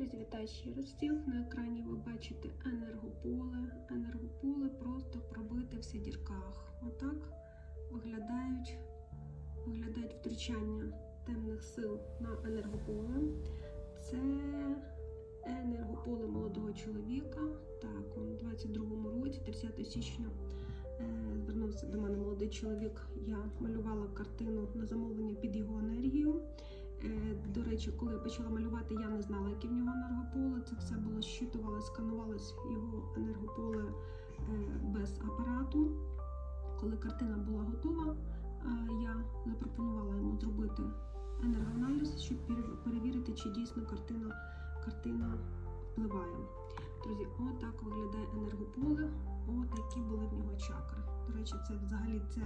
Вітаю ще. На екрані ви бачите енергополе. Енергополе просто пробите в дірках. Отак виглядають, виглядають втручання темних сил на енергополе. Це енергополе молодого чоловіка. Так, у 22-му році, 30 січня, е, звернувся до мене молодий чоловік. Я малювала картину на замовлення під його енергію. Речі, коли я почала малювати, я не знала, яке в нього енергополе. Це все було щитувалось, сканувалось його енергополе е, без апарату. Коли картина була готова, е, я запропонувала йому зробити енергоаналіз, щоб перевірити, чи дійсно картина, картина впливає. Друзі, отак виглядає енергополе, отакі були в нього чакри. До речі, це взагалі це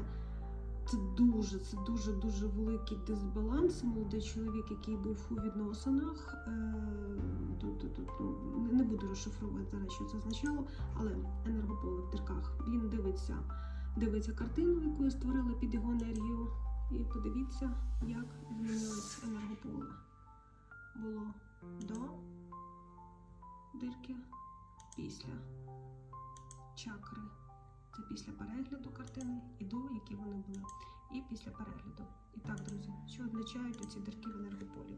це дуже, це дуже дуже великий дисбаланс. Молодий чоловік, який був у відносинах. Е, ну, не буду розшифровувати зараз, що це означало, але енергополе в дірках. Він дивиться, дивиться картину, яку я створила під його енергію. І подивіться, як змінилось енергополе. Було до дирки, після чакри. Це після перегляду картини і до, які вони були, і після перегляду. І так, друзі, що означають оці дірки в енергополі?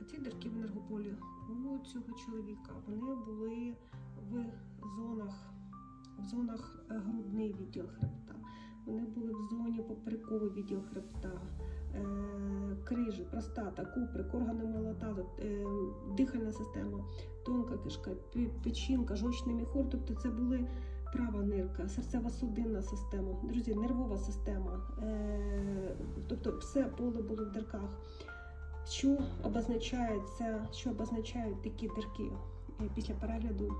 Оці дірки в енергополі у цього чоловіка вони були в зонах, в зонах е, грудний відділ хребта. Вони були в зоні поперековий відділ хребта, е, крижі, простата, куприк, органи молота, е, дихальна система, тонка кишка, пе- печінка, жовчний міхур. Тобто це були права нирка, серцево-судинна система, друзі, нервова система. Е, тобто все поле було в дирках. Що обозначає це, що обозначають такі дирки? Після перегляду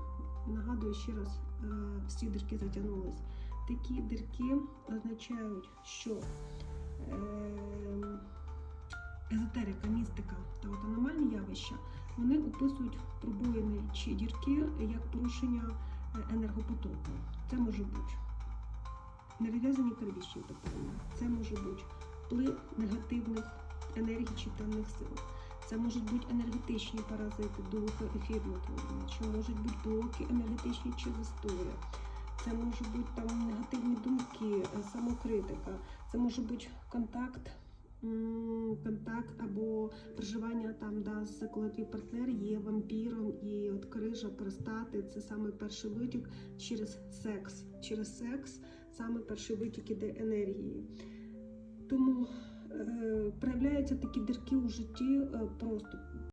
нагадую ще раз, е, всі дирки затягнулись. Такі дирки означають, що е, езотерика, містика та аномальні явища вони описують пробоїни чи дірки як порушення енергопотоку. Це може бути нерів'язані кармічні питання, це може бути вплив негативних енергій чи темних сил. Це можуть бути енергетичні паразити, духи, ефірного творення, чи можуть бути блоки енергетичні чи застої. Це можуть бути там негативні думки, е, самокритика, це може бути контакт, контакт або проживання там, да, з коли партнер є вампіром, і от крижа простати це саме перший витік через секс. Через секс саме перший витік іде енергії. Тому е, проявляються такі дірки у житті е, просто